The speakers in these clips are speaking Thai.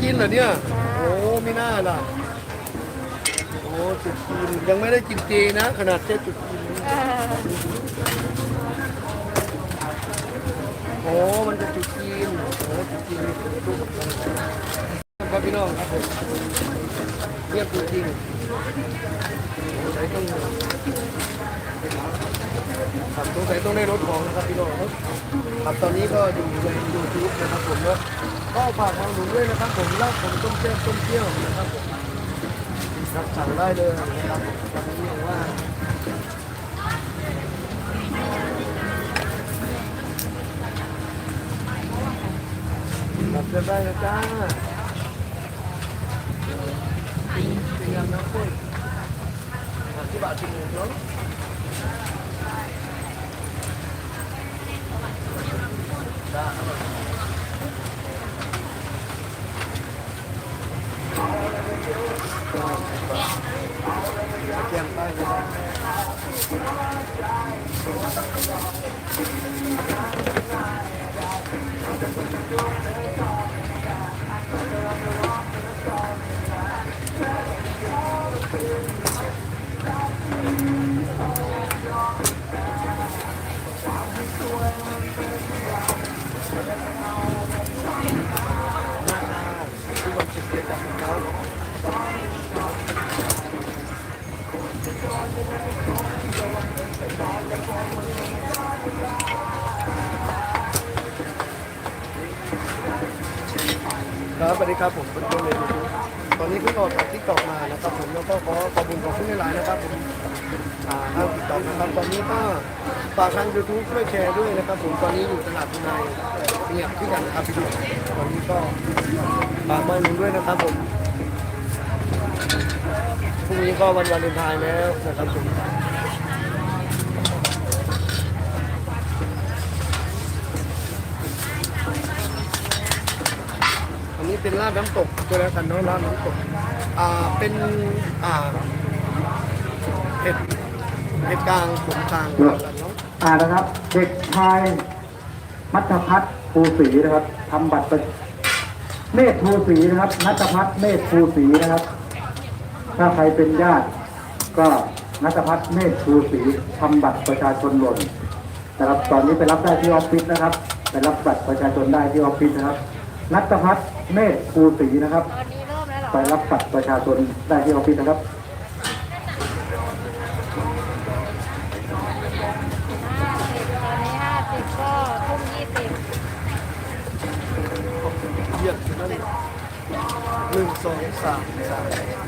จีนเหรอเนี่ย โอ้ไม่น่าล่ะ โอ้จุดจีนยังไม่ได้กินเจนะ ขนาดแค่จุดจีนโอ้มันจะจุดจีนโอ้จุดจีนจุดครับพี่น้องครับผมเรียบจุดจีนใช้ต้องครับสงสัยต้องได้รถของนะครับพี่น้องครับครับตอนนี้ก็อยู่ในยูทูบนะครับผมเนาะ ก็ฝากทางหนูด้วยนะครับผมลาบผมต้มเจียวต้มเจียวนะครับผมครับสั่งได้เลยนะครับตอนนี้อย่างว่ารับเรียบร้อยแล้วจ้าเป็นยำน้ำข้นที่บาทที่หนึ่งเนาะจ้า เตรียมไปเลย ที่วันศุกร์เย็นจากเขา ครับสวัสดีครับผมเป็นคนเลยดูตอนนี้เพิ่งออกจากที่เกาะมานะครับผมแล้วก็ขอขอบคุณขอบคุณหลายๆนะครับผมอ่าทางติดต่อนะครับตอนนี้ก็ฝากทางยูทูบช่วยแชร์ด้วยนะครับผมตอนนี้อยู่ตลาดทุนายเนี่ยที่กันนะครับพี่ดูตอนนี้ก็ฝากมาหนุนด้วยนะครับผม พรุ่งนี้ก็วันวาเลนไทน์แล้วนะครับผมอันนี้เป็นลาบน้ำตกตัวแล้วกันเนาะลาบน้ำตก อ่า เป็น อ่าเห็ดเห็ดกลางขนกลางกันเนาะอ่านะครับ เด็กชายมัทพัฒน์ภูศรีนะครับทำบัตรประเมธภูศรีนะครับนัทพัฒน์เมธภูศรีนะครับ ถ้าใครเป็นญาติ ก็นัทพัฒน์เมธชูศรีทำบัตรประชาชนหล่นนะครับตอนนี้ไปรับได้ที่ออฟฟิศนะครับ ไปรับบัตรประชาชนได้ที่ออฟฟิศนะครับ นัทพัฒน์เมธชูศรีนะครับ ไปรับบัตรประชาชนได้ที่ออฟฟิศนะครับ ห้าสิบตอนนี้ห้าสิบก็ทุ่มยี่สิบ เหยียบนั่นหนึ่งสองสามสาม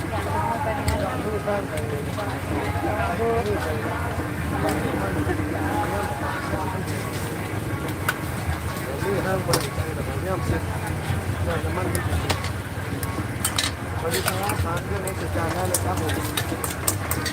นี่ห้ามบริจาคแต่ผมย่ำเสร็จย่ำน้ำมันที่บริจาคสารเรื่องนี้จัดการได้เลยครับผม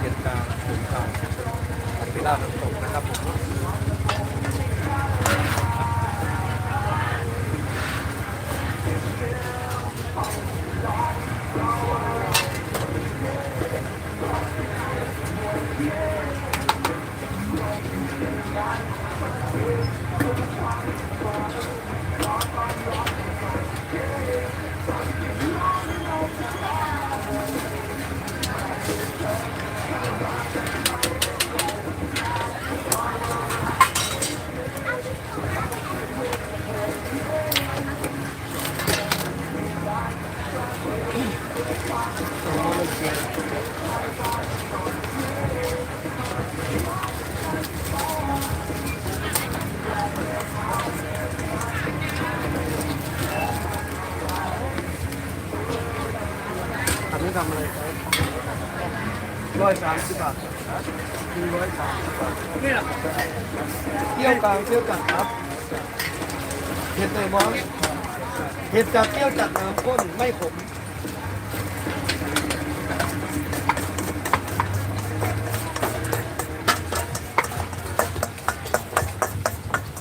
เหตุการณ์ผมข่าวเว ลาน้ำตกนะครับผม ทำนี่ทำอะไรครับร้อยสามสิบบาทหนึ่งร้อยสามสิบบาทนี่แหละเที่ยวกลางเที่ยวกัดครับเผ็ดเลยมองเผ็ดจากเปรี้ยวจากน้ำข้นไม่ขม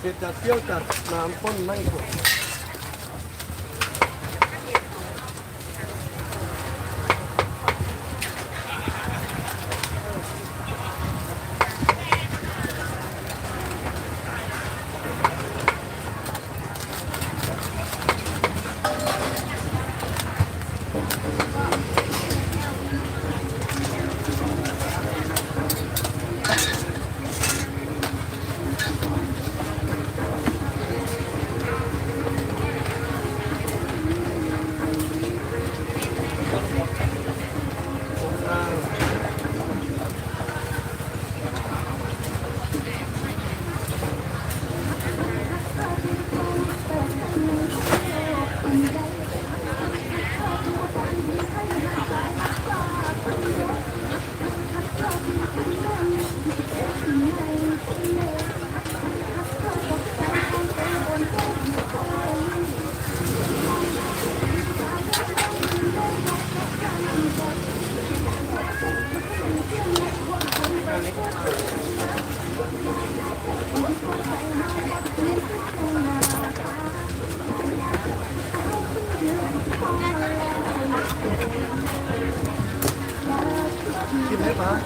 เผ็ดจากเปรี้ยวจากน้ำข้นไม่ขม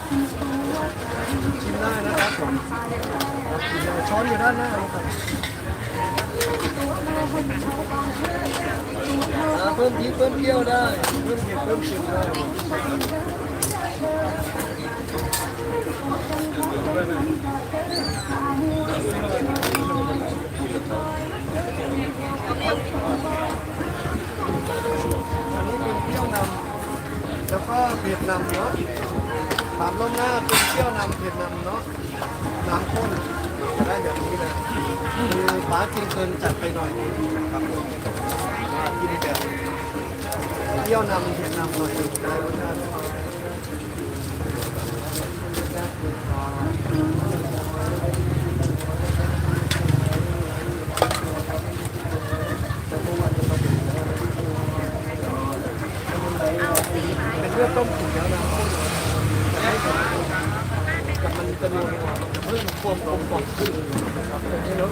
ชิมไหมคะชิมได้นะครับผมครับชิมได้ช้อนอยู่ด้านหน้านะครับอ่าเพิ่มพริกเพิ่มเปรี้ยวได้เพิ่มเผ็ดเพิ่มเค็มได้อันนี้เป็นเปรี้ยวนำแล้วก็เผ็ดนำเนาะ ถามล่วงหน้าเป็นเที่ยวนำเผ็ดนำเนาะน้ำข้นจะได้แบบนี้นะคือฟ้ากินเกินจัดไปหน่อยครับผมกินแบบเที่ยวนำเผ็ดนำหน่อยได้รสชาติเป็นเลือดต้มตุ๋นแล้วนะ กับมันจะนัวเรื่องความกลมกล่อมขึ้นครับนี่เนาะ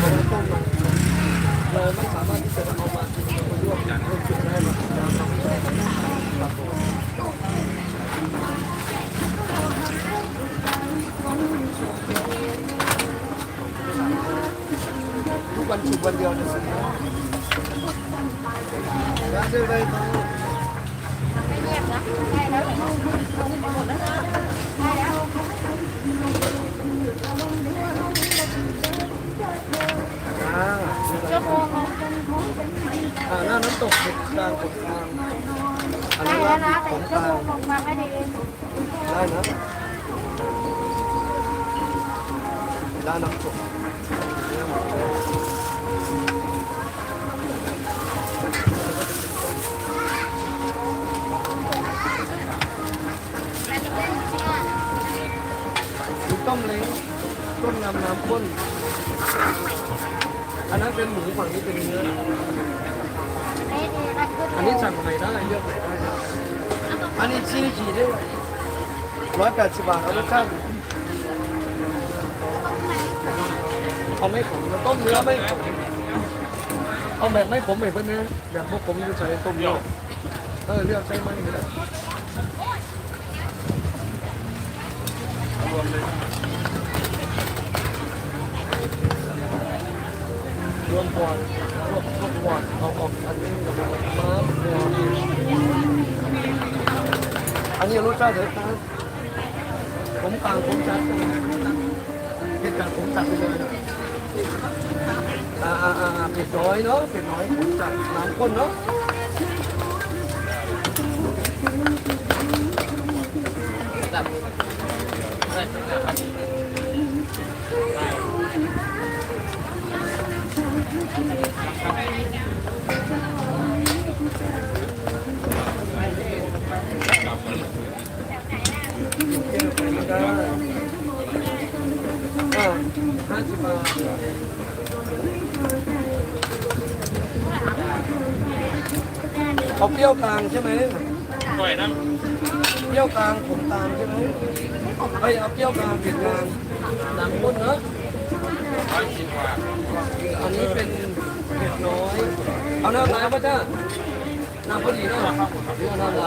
เราต้มมาเราไม่สามารถที่จะเอามาลวกอย่างเพิ่มขึ้นได้หรอกครับผมทุกวันศุกร์วันเดียวนะสิร้านเดินไปตรง ไม่เงียบนะได้แล้วหมดแล้วนะได้แล้ว อ่า ชั่วโมงนึง อ่าหน้าน้ำตกเด็กกลางกดกลางอัน ได้ นี้ แล้วว่านะขแต่องชั่กวลางโมงมาไม่ดีได้นะด้านน้ำตกมีต้มเล้งต้มยำน้ำข้นอันนั้นเป็นหมูฝั่งนี้เป็นเนื้อนี่ดีนะขึ้นอันนี้สั่งใหม่ได้เลือกใหม่ได้นะ อันนี้ชี้ขี่ได้ร้อยแปดสิบบาทเอารสชาติเอาไม่ขมต้มเนื้อไม่ขมเอาแบบไม่ขมแบบเนื้อแบบพวกผมจะใช้ต้มเนื้อเออเลือกใช้ไหมก็ได้รวมเลยรวมก่อนรวมรวมก่อนเอาออกอันนี้กับม้าเนื้อ 아니요, 로짜도 일단 곰탕, 곰탕. 일단 곰탕 드셔요. 아, 아, 아, thịt đói đó, thịt đói cũng chặt làm con đó. Thank you. ำข้นเนาะห้าสิบบาทเอาเปรี้ยวกลางใช่ไหมปล่อยน้เปรี้ยวกลางผมตามใช่ไหมเฮ้ยเอาเปรี้ยวกลางเผ็ดกลางน้ำข้นเนอะำร้อยสิบกว่าอันนี้เป็นเผ็ดน้อย เอาน้ำไหลมาจ้าน้ำพอดีเนาะเรื่องน้ำไหล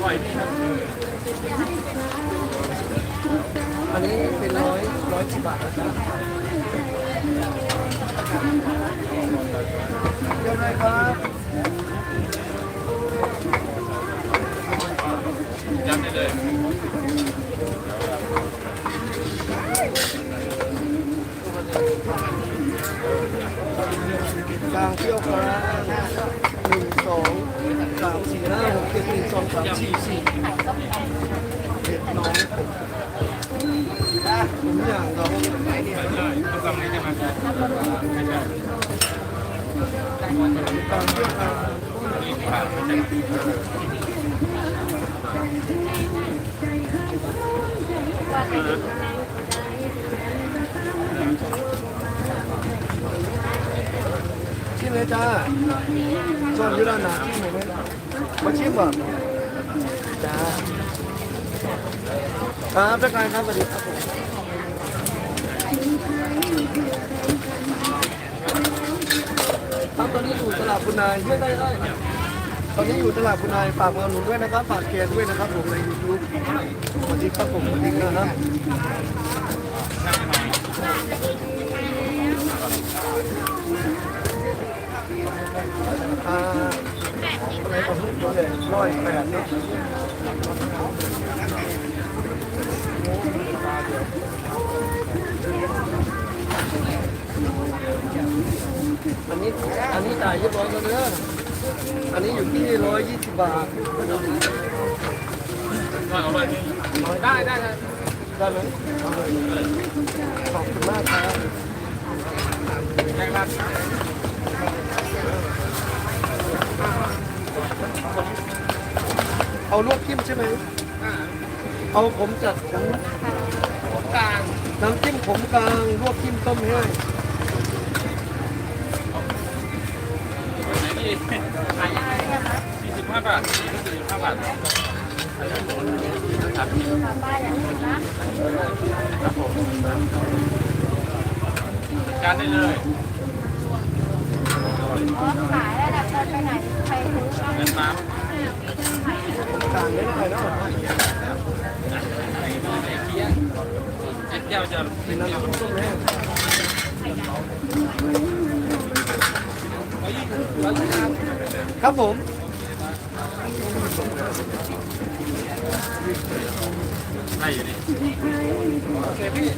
ปล่อยนี่ครับ อันนี้เป็นร้อยร้อยสิบบาทนะจ๊ะเดี๋ยวเลยครับจำได้เลยกลางเที่ยวกลางหนึ่งสองสามสี่ห้าหกเจ็ดหนึ่งสองสามสี่สี่เผ็ดน้อยผมอย่าง ชิมเลยจ้าส่วนอยุรานาชิมไหมมาชิมก่อนจ้าครับทักทายครับสวัสดีครับผม ครับตอนนี้อยู่ตลาดพุนายไม่ได้ได้ตอนนี้อยู่ตลาดพุนายฝากมาหนุนด้วยนะครับฝากเกียร์ด้วยนะครับผมในยูทูบสวัสดีครับผมสวัสดีนะครับอ่าอะไรของทุกคนเลยร้อยแปดเนี่ย อันนี้อันนี้จ่ายเรียบร้อยแล้วเนอะอันนี้อยู่ที่ร้อยยี่สิบบาทไว้ได้ได้ได้ได้ไหมเลยขอบคุณมากครับแค่นั้นเอาลวกจิ้มใช่ไหมเอาผมจัดผมกลาง น้ำจิ้มผมกลางลวกจิ้มต้มแห้งไหนดีสี่สิบห้าบาทสี่สิบห้าบาทครับป้าอย่างนี้นะครับผมจัดการได้เลยอ๋อขายแล้วแต่คนไปไหนใครซื้อบ้างเงินน้ผมกลางไม่ได้เนาะำไอ้เกี้ยไอ้เจ้าจะ เป็นน้ำจิ้มต้มแห้ง ครับผมให้อยู่นี่โอเคพี่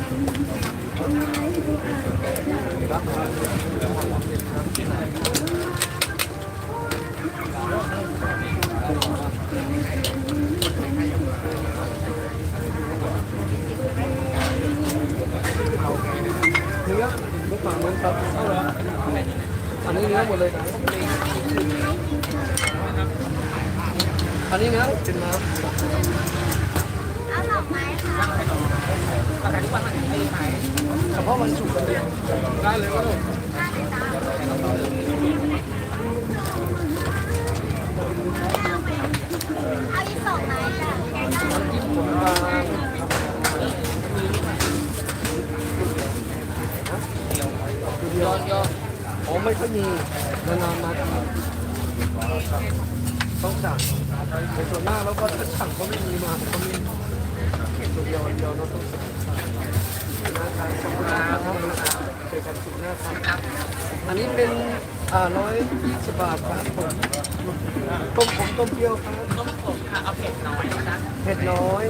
เนื้อลูก ฝั่งเหมือนครับเอาเหรออันนี้เนื้อหมดเลยนะอันนี้เนื้อเป็นน้ำเอาดอกไม้ค่ะเฉพาะวันศุกร์วันเดียวได้เลยว่าลูกเอาอีกสองไม้จ้ะ น้ำจิ้มผมกลาง ยอดยอดอ๋อไม่ค่อยมีนานๆมาทีต้องสั่งแต่ส่วนมากแล้วก็ถ้าสั่งเขาไม่มีมาเขามีตัวเดียวเดียวเราต้องสั่งนะครับขอบคุณนะครับเจอกันสุดหน้าครับอันนี้เป็นอ่าร้อยยี่สิบบาทครับผมต้มผมต้มเปรี้ยวครับต้มผมค่ะเอาเผ็ดน้อยนะเผ็ดน้อย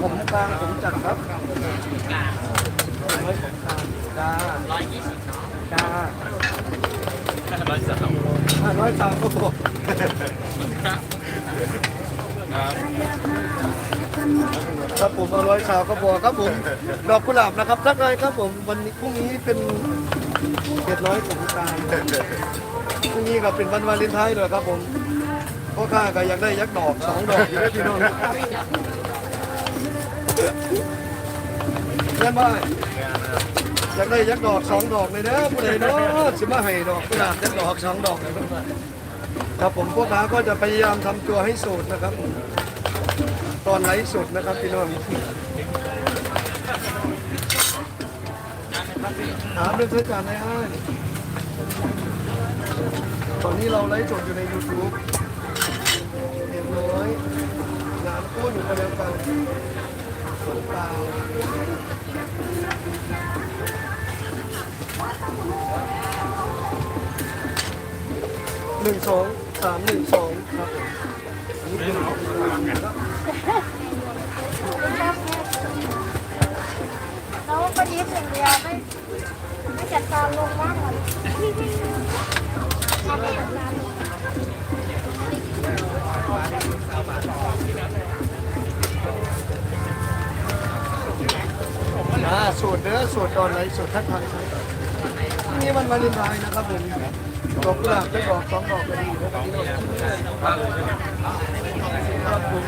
ผมกลางผมจัดครับกลางน้อยผมกลางจ้าร้อยยี่สิบ จ้าร้อยสามห้าร้อยสามก็พอครับครับครับผมเอาร้อยสามก็พอครับผม ดอกกุหลาบนะครับทักทายครับผมวันนี้พรุ่งนี้เป็นเผ็ดน้อยผมกลางพรุ่งนี้ก็เป็นวันวาเลนไทน์เลยครับผมพ่อข้าก็อยากได้ยักษ์ดอกสองดอกอยู่ด้วยพี่น้องแม่นบ่ อยากได้ยักดอกสองดอกเลยนะผู้ใดเนาะสิมาให้ดอกกุหลาบยักดอกสองดอกเลยครับผมพวกค้าก็จะพยายามทำตัวให้สูตรนะครับผมตอนไลฟ์สดนะครับพี่น้องถามเรื่องเทศกาลในอ้ายตอนนี้เราไลฟ์สดอยู่ใน YouTube เรียบร้อยงานคู่อยู่กันแล้วกันสงกรานต์ หนึ่งสองสามหนึ่งสองครับเราก็ยิ้มอย่างเดียวไม่ไม่จัดการลงบ้างเลยทำไม่จัดการ อ่าสูตรเด้อสูตรตอนไหนสูตรทักทายครับนี่มันวาเลนไทน์นะครับผมดอกกุหลาบได้ดอกสองดอกก็ดีนะครับครับผม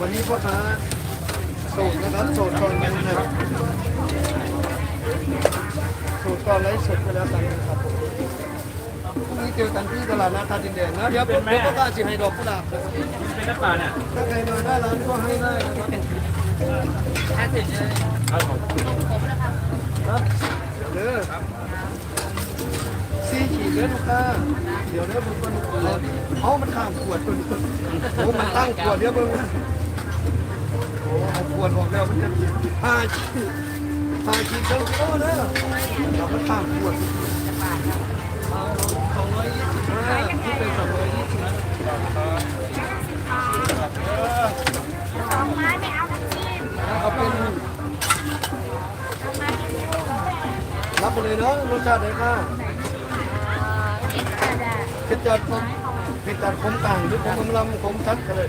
วันนี้พ่อค้าสูตรนะครับสูตรตอนนี้นะครับสูตรตอนไลฟ์สดไปแล้วกันนะครับผม นี้เจอกันที่ตลาดนัดท่าดินแดงนะเดี๋ยวผมพ่อค้าสิให้ดอกกุหลาบเป็นน้ำปลาเนี่ยถ้าใครมาหน้าร้านก็ให้ได้นะครับถ้าถึงเลยครับเด้อซีขีดเด้อลูกค้าเดี๋ยวเด้อผมมันเอามันข้ามขวดตัวนี้โอ้มันตั้งขวดเดี๋ยวเบิ่งโอ้เอาขวดออกแล้วมันจะพาขีดพาขีดเครื่องกิโลเด้อเรามันข้ามขวดเอาสองร้อยยี่สิบห้าที่เป็นสองร้อยยี่สิบ สองไม้ไม่เอาทั้งทีม เอาเป็น สองไม้ไม่เอา รับไป เลยเนาะรสชาติไหนค่ะเอ็กเผ็ดจัดผมเผ็ดจัดขมต่างหรือขมอำลำขมชัดกันเลย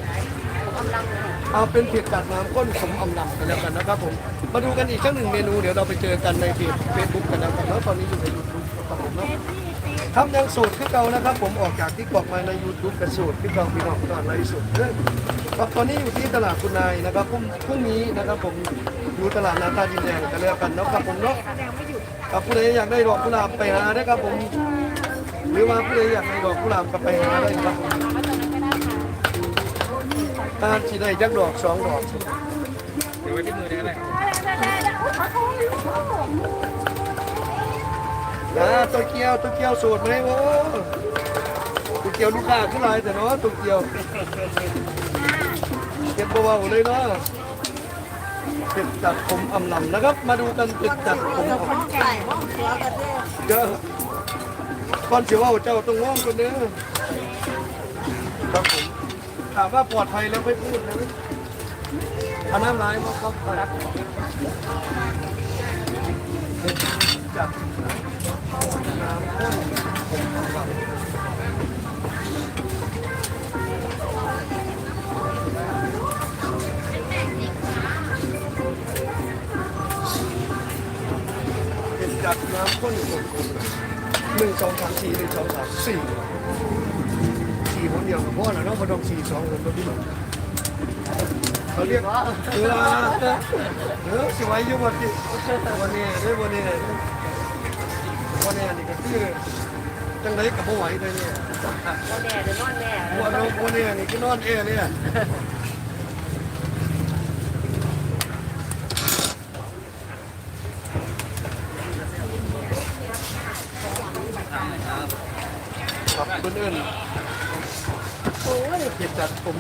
เอาเป็นเผ็ดจัดน้ำข้นขมอำลำกันแล้วกันนะครับผมมาดูกันอีกสักหนึ่งเมนูเดี๋ยวเราไปเจอกันในเพจเฟซบุ๊กกันแล้วกันแล้วตอนนี้อยู่ในยูทูบครับผมเนาะทำยังสูตรขึ้นเก่านะครับ ผมออกจากที่กรอกมาใน YouTube กับสูตรที่เก่าพี่น้องตอนไลฟ์สดเด้อครับตอนนี้อยู่ที่ตลาดคุณนายนะครับพรุ่งพรุ่งนี้นะครับผมอยู่ตลาดนาตาดินแดงกันแล้วกันนะครับผมเนาะ กับผู้ใดอยากได้ดอกกุหลาบไปหาได้ครับผม หรือว่าผู้ใดอยากได้ดอกกุหลาบก็ไปหาได้ครับผมถ้าสิได้จักดอกสองดอกเดี๋ยวไว้ที่มือได้ก็ได้นะตัวเกียวตัวเกียวสูตรไหมโว้ตัวเกียวลูกค้าขึ้นลายแต่เนาะตัวเกียวเก็บเบาๆเลยเนาะ เป็ดจัดผมอำลำนะครับ มาดูกันเป็ดจัดผมอำลำเด้อก่อนเสียว่าเจ้าต้องว่องกันเด้อครับผมถามว่าปลอดภัยแล้วไม่พูดนะเอาน้ำลายมาครับครับจัดน้ำข้นผมครับเนจัดน้ำข้นผมหนึ่งสองสามสี่หนึ่งสองสามสี่สี่คนเดียวกับพ่อนะเนาะพอต้องสี่สองคนก็พี่น้องเขาเรียกว่าเออเออสวยอยู่วันนี้วันนี้ได้วันนี้วันนี้นี่ก็คือจังไรกับพ่อไหวเลยเนี่ยโมแน่เดี๋ยวนอนแน่วันนี้วันนี้นี่ก็นอนเอเนี่ยครับคนอื่นโอ้ยเก็บจัดผม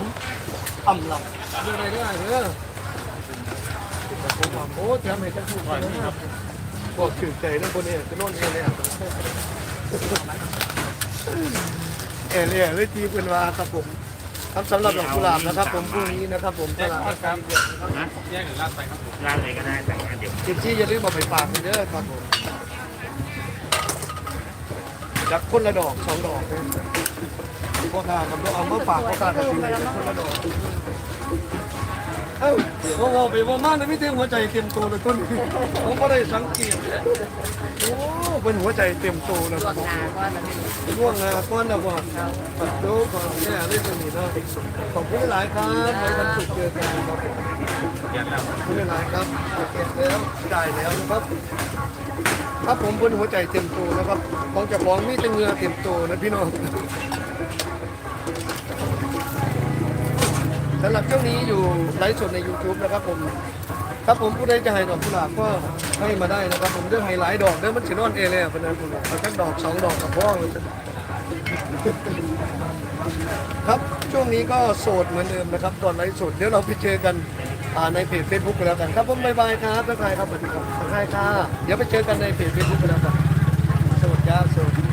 อ่ำหลับดูอะไรได้เด้อผมว่าโอ้ทำให้กันถูกเลยนะครับบอกถึงใจนะคนนี้จะนอนเอเนี่ยเอเนี่ยเลยทีเป็นว่าครับผมครับสำหรับดอกกุหลาบนะครับ ผมพรุ่งนี้นะครับผมตลาดนะครับนะแยกหรือลาดไปครับผมร้านไหนก็ได้แต่งานเดี๋ยวจิบจี้อย่าลืมเอาไปฝากเด้อครับผมจักคนละดอกสองดอกนะ พ่อค้ากับเอาเมาฝากพ่อค้ากับซื้อคนละดอกเอ้าเขาบอกไปว่ามาเลยไม่เต็มหัวใจเต็มตัวเลยต้นผมก็ได้สังเกตโอ้เป็นหัวใจเต็มตัวนะลวกนาก็แล้วนี่ร่วงงาก้อนนะบ่ปัดโต๊ะก่อนแน่เล่นสนิทนะขอบคุณหลายครับไว้วันศุกร์เจอกันครับขอบคุณหลายครับเก็บแล้วจ่ายแล้วนะครับครับผมบนหัวใจเต็มตัวนะครับของเจะของมีแต่เงือเต็มตัวนะพี่น้อง สำหรับช่วงนี้อยู่ไลฟ์สดใน YouTube นะครับผมครับผมผู้ใดจะให้ดอกกุหลาบก็ให้มาได้นะครับ ผมเรื่องไฮไลท์ดอกเด้อมันสินอนเอเลยเพนันผมเอาแค่ดอกสองดอกกับพ่อเลยครับช่วงนี้ก็โสดเหมือนเดิมนะครับตอนไลฟ์สดเดี๋ยวเราไปเจอกันในเพจเฟซบุ๊กกันแล้วกันครับผมบายบายครับบ๊ายบายครับสวัสดีครับสวัสดีค่ะเดี๋ยวไปเจอกันในเพจเฟซบุ๊กกันแล้วกันสวัสดีครับสวัสดี